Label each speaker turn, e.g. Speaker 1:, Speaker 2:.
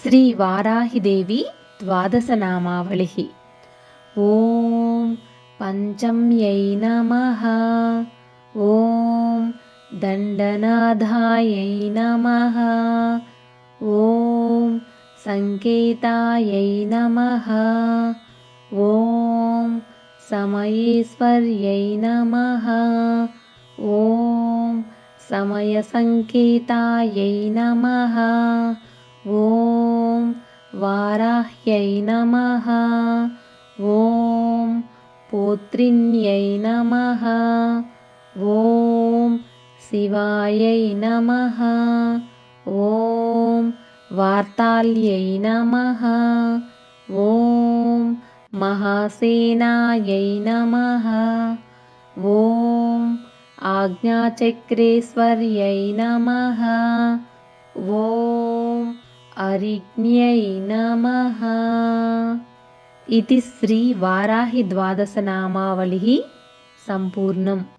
Speaker 1: श्रीवाराहिदेवी द्वादशनामावलिः। ॐ पञ्चम्यै नमः। ॐ दण्डनाधायै नमः। ॐ सङ्केतायै नमः। ॐ समयेश्वर्यै नमः। ॐ समयसङ्केतायै नमः वाराह्यै नमः। ॐ पोत्रिण्यै नमः। ॐ शिवायै नमः। ॐ वार्ताल्यै नमः। ॐ महासेनायै नमः। ॐ आज्ञाचक्रेश्वर्यै नमः। ॐ అరిజ్ఞై నమ. ఇది శ్రీ వారాహి ద్వాదశ నామావళి సంపూర్ణం.